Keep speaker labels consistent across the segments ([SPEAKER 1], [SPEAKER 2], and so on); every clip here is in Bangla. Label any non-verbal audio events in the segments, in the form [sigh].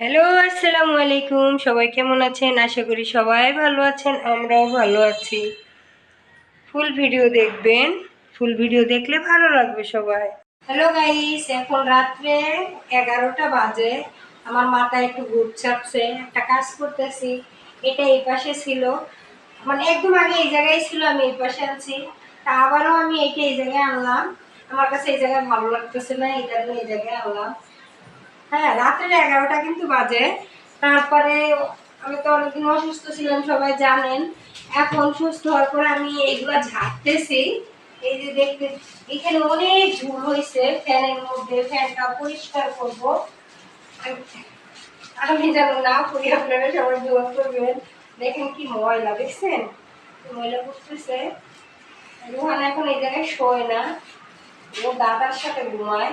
[SPEAKER 1] হ্যালো আসসালামু আলাইকুম। সবাই কেমন আছেন? আশা করি সবাই ভালো আছেন, আমরাও ভালো আছি। ফুল ভিডিও দেখবেন। ফুল ভিডিও দেখলে ভালো লাগবে সবাই। হ্যালো গাইস এখন রাত্রে এগারোটা বাজে। আমার মাথায় একটু ঘুর চাপছে, একটা কাজ করতেছি। এটা এই পাশে ছিল। মানে একদম আগে এই জায়গায় ছিল, আমি এই পাশে আছি। তা আবারও আমি এটা এই জায়গায় আনলাম। আমার কাছে এই জায়গায় ভালো লাগতেছে না, এই কারণে এই জায়গায় আনলাম। হ্যাঁ রাত্রের এগারোটা কিন্তু বাজে। তারপরে আমি তো অনেকদিন অসুস্থ ছিলাম, সবাই জানেন। এখন সুস্থ হওয়ার পরে আমি এইগুলা ঝাড়তেছি। এই যে দেখতে, এখানে অনেক ঝুল হয়েছে ফ্যানের মধ্যে, ফ্যানটা পরিষ্কার করব। আমি যেন না করি, আপনারা সবাই দোয়া করবেন। দেখেন কি ময়লা, দেখছেন? ময়লা করতেছে রোহান এখন এই জায়গায় শোয় না। ও দাদার সাথে ঘুমায়।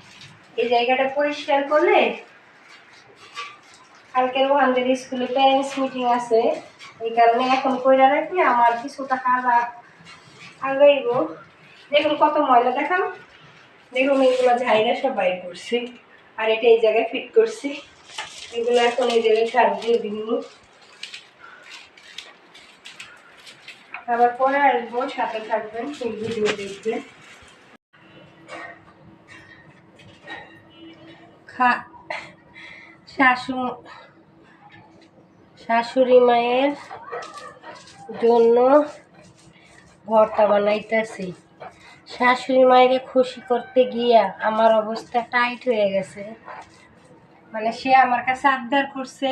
[SPEAKER 1] এই জায়গাটা পরিষ্কার করলে কালকের রোহানদের স্কুলে প্যারেন্টস মিটিং আছে। এই কারণে এখন কইরা রাখি, আমার কিছুটা আ- আগাইব। দেখুন কত ময়লা দেখাও দেখুন এইগুলো ঝাইরা সব বাইর করছি, আর এটা এই জায়গায় ফিট করছি। এগুলো এখন এই জায়গায় সার দিয়ে দিন আবার পরে আসব, সাথে থাকবেন ভিডিও দেখবে খা, শাশু, শাশুড়ি মায়ের জন্য ভর্তা বানাইতেছি। শাশুড়ি মায়ের খুশি করতে গিয়া আমার অবস্থা টাইট হয়ে গেছে। মানে সে আমার কাছে আবদার করছে,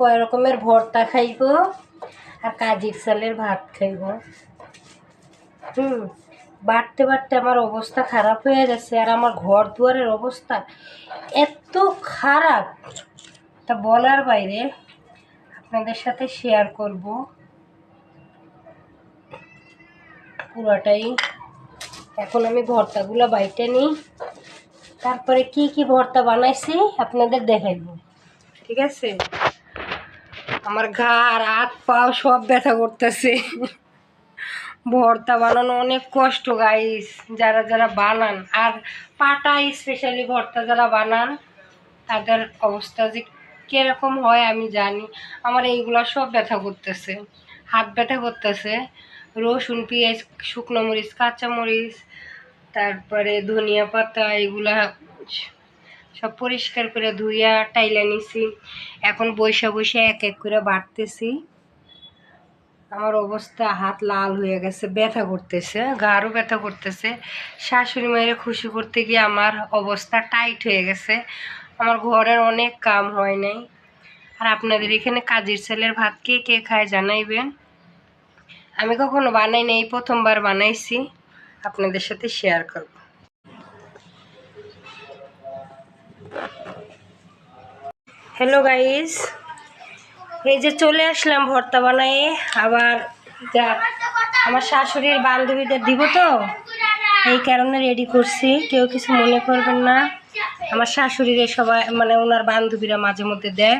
[SPEAKER 1] কয় রকমের ভর্তা খাইব আর কাজির চালের ভাত খাইব। হুম। বাড়তে বাড়তে আমার অবস্থা খারাপ হয়ে গেছে আর আমার ঘর দুয়ারের অবস্থা এত খারাপ। তা বলার বাইরে আপনাদের সাথে শেয়ার করব। পুরোটাই। এখন আমি ভর্তাগুলো বাইটে নিই। তারপরে কি কি ভর্তা বানাইছি আপনাদের দেখাইব। ঠিক আছে? আমার ঘাড়, হাত পাও সব ব্যথা করতেছে। ভর্তা বানানো অনেক কষ্ট গাইস যারা যারা বানান। আর পাটা স্পেশালি ভর্তা যারা বানান, তাদের অবস্থা যে কীরকম হয় আমি জানি। আমার এইগুলো সব ব্যথা করতেছে, হাত ব্যথা করতেছে, রসুন, পেঁয়াজ, শুকনো মরিচ, কাঁচা মরিচ, তারপরে ধনিয়া পাতা এগুলা সব পরিষ্কার করে ধুইয়া টাইলা নিছি। এখন বৈশা বৈশা এক এক করে বাড়তেছি। আমার অবস্থা হাত লাল হয়ে গেছে, ব্যথা করতেছে, গাঢ় ব্যথা করতেছে। শাশুড়ি মায়ের খুশি করতে গিয়ে আমার অবস্থা টাইট হয়ে গেছে। আমার ঘরের অনেক কাম হয় নাই। আর আপনাদের এখানে কাজের ছেলের ভাত কে কে খায় জানাইবেন? আমি কখনো বানাই নাই, প্রথমবার বানাইছি। আপনাদের সাথে শেয়ার করব। হ্যালো গাইস এই যে চলে আসলাম ভর্তা বানায়ে, আবার যা আমার শাশুড়ির বান্ধবীদের দিব তো। এই কারণে রেডি করছি, কেউ কিছু মনে করবেন না। আমার শাশুড়ির সবাই মানে ওনার বান্ধবীরা মাঝে মধ্যে দেয়।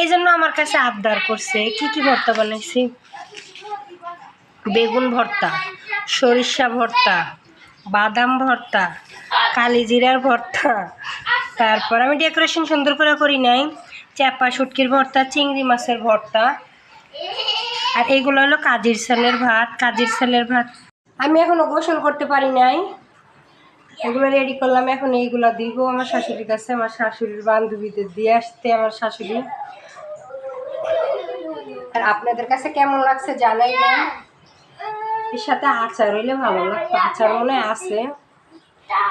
[SPEAKER 1] এই জন্য আমার কাছে আবদার করছে, কি কি ভর্তা বানাইছি? বেগুন ভর্তা, সরিষা ভর্তা, বাদাম ভর্তা, কালিজিরার ভর্তা। তারপর আমি ডেকোরেশন সুন্দর করে করি নাই। চাপা শুটকির ভর্তা, চিংড়ি মাছের ভর্তা। আর এইগুলো হলো কাজির সালের ভাত, কাজির সালের ভাত। আমি এখনও গোসল করতে পারি নাই। এগুলো রেডি করলাম, এখন এইগুলো দিব। আমার শাশুড়ির কাছে, আমার শাশুড়ির বান্ধবীদের দিয়ে আসতে, আমার শাশুড়ি। আর আপনাদের কাছে কেমন লাগছে জানাই না। এর সাথে আচার হইলে ভালো লাগতো, আচার মনে আছে।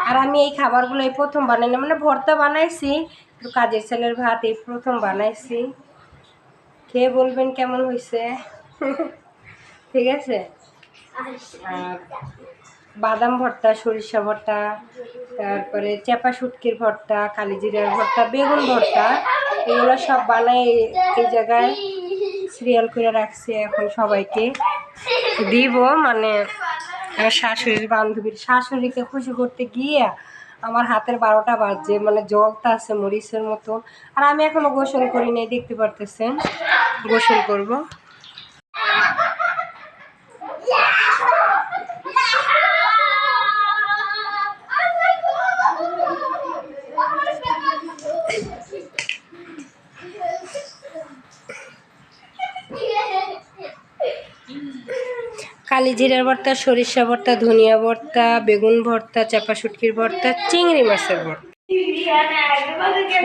[SPEAKER 1] আর আমি এই খাবারগুলো এই প্রথম বানাইলাম মানে ভর্তা বানাইছি একটু কাজের ছেলের ভাত এই প্রথম বানাইছি। খেয়ে বলবেন কেমন হয়েছে [laughs] ঠিক আছে? আর বাদাম ভর্তা সরিষা ভর্তা তারপরে চেপা শুটকির ভর্তা কালিজিরার ভর্তা বেগুন ভর্তা এগুলো সব বানাই এই জায়গায় সিরিয়াল করে রাখছি এখন সবাইকে। দিব মানে শাশুড়ির বান্ধবীর। শাশুড়িকে খুশি করতে গিয়ে আমার হাতের বারোটা বাজছে মানে জলটা আছে মরিচের মতো আর আমি এখনও গোসল করি নাই, দেখতে পারতেছেন? গোসল করব। কালি জিরার ভর্তা, সরিষা ভর্তা, ধনিয়া ভর্তা, বেগুন ভর্তা, চাপা শুটকির ভর্তা, চিংড়ি মাছের ভর্তা।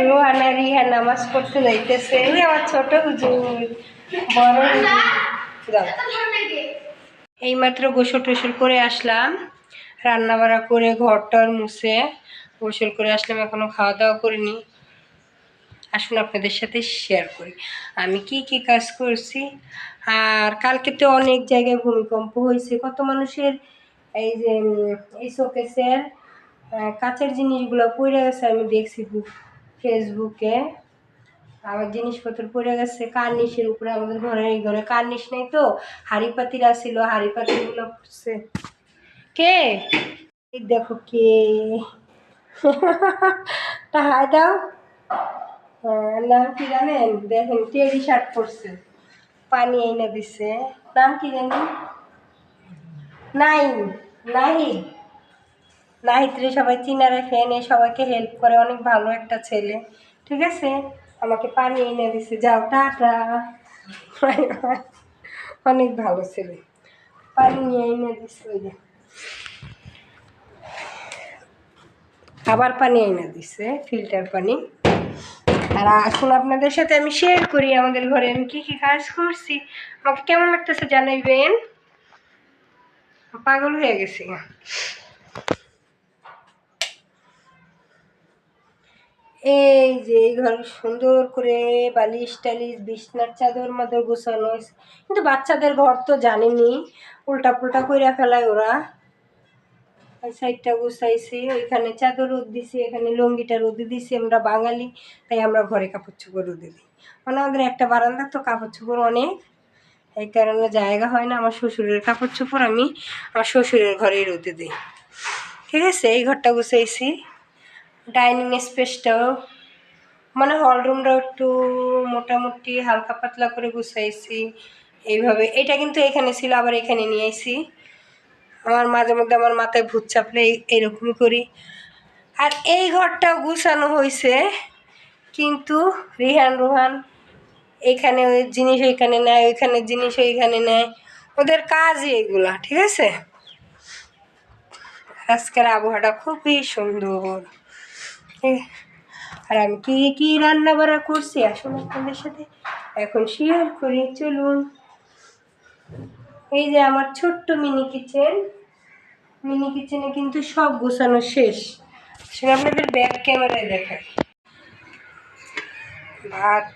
[SPEAKER 1] রোহানা রিহা নামাজ এই আমার ছোট বড় এইমাত্র গোসল টোসল করে আসলাম। রান্না বাড়া করে ঘরটার মুছে গোসল করে আসলাম, এখনও খাওয়া দাওয়া করিনি। আসুন আপনাদের সাথে শেয়ার করি। আমি কি কি কাজ করছি? আর কালকে তো অনেক জায়গায় ভূমিকম্প হয়েছে। কত মানুষের এই যে এই শোকেসের কাঁচের জিনিসগুলো পড়ে গেছে আমি দেখছি ফেসবুকে। আমার জিনিসপত্র পড়ে গেছে কার্নিশের উপরে আমাদের ঘরে এই ঘরে কার্নিশ নেই তো। হাড়ি পাতিরা ছিল হাড়ি পাতিরগুলো পড়ছে। কে? দেখো কে। [laughs] তা হাই দাও। হ্যাঁ, নাম কি জানেন? দেখেন টেডি শার্ট পরছে। পানি এনে দিছে। নাম কি জানি? নাই নাহি নাহিত্রে সবাই চিনা রাখে, এনে সবাইকে হেল্প করে। অনেক ভালো একটা ছেলে। ঠিক আছে? আমাকে পানি এনে দিছে। যাও, টাটা। অনেক ভালো ছেলে। পানি নিয়ে এনে দিছে ওই যে। আবার পানি এনে দিছে ফিল্টার পানি। আর এখন আপনাদের সাথে আমি শেয়ার করি আমাদের ঘরে আমি কী কী কাজ করছি। আমাকে কেমন লাগতেছে জানাইবেন? পাগল হয়ে গেছি। এই যে এই ঘর সুন্দর করে বালিশ টালিশ, বিছনার চাদর মাদর গোছানো কিন্তু বাচ্চাদের ঘর তো জানেনি উল্টা পুল্টা কইরা ফেলায় ওরা। সাইডটা গুছাইছি, ওইখানে চাদর রোদ দিছি, এখানে লুঙ্গিটা রোদে দিছি, আমরা বাঙালি, তাই আমরা ঘরে কাপড় চোপড় রোদে দিই। মানে আমাদের একটা বারান্দা তো কাপড় চোপড় অনেক, এই কারণে জায়গা হয় না, আমার শ্বশুরের কাপড় চোপড় আমি আমার শ্বশুরের ঘরেই রোদে দিই। ঠিক আছে, এই ঘরটা গুছাইছি, ডাইনিং স্পেসটাও মানে হলরুমটাও একটু মোটামুটি হালকা পাতলা করে গুছাইছি, এইভাবে, এটা কিন্তু এখানে ছিল, আবার এখানে নিয়ে আইছি। আমার মাঝে মধ্যে আমার মাথায় ভূত চাপলে এই- এইরকমই করি। আর এই ঘরটাও গুছানো হয়েছে কিন্তু রিহান রোহান এখানে ওই জিনিস ওইখানে নেয়, ওইখানে জিনিস ওইখানে নেয়। ওদের কাজই এগুলা, ঠিক আছে? আজকের আবহাওয়াটা খুবই সুন্দর। আর আমি কি কি রান্না বান্না করছি? আসুন আপনাদের সাথে এখন শেয়ার করি, চলুন। এই যে আমার ছোট্ট মিনি কিচেন মিনি কিচেনে কিন্তু সব গোছানো শেষ। আসলে আপনাদের ব্যাক ক্যামেরায় দেখায় ভাত,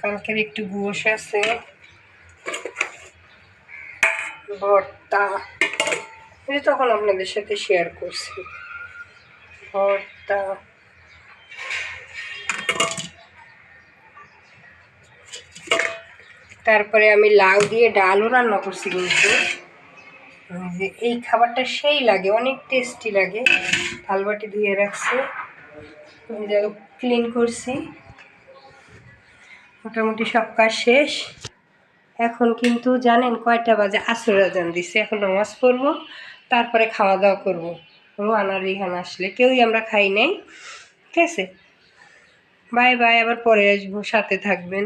[SPEAKER 1] কালকের একটু গোস আছে। ভর্তা, এটা তখন আপনাদের সাথে শেয়ার করছি। ভর্তা। তারপরে আমি লাউ দিয়ে ডালও রান্না করছি কিন্তু। এই খাবারটা সেই লাগে, অনেক টেস্টি লাগে। থালবাটি ধুয়ে রাখছি ক্লিন করছি। মোটামুটি সব কাজ শেষ। এখন কিন্তু জানেন কয়টা বাজে? আসর আজান দিছে, এখন নামাজ পড়ব, তারপরে খাওয়া দাওয়া করব রোহানা রিহান আসলে, কেউই আমরা খাই নাই। ঠিক আছে? বাই বাই, আবার পরে আসব, সাথে থাকবেন।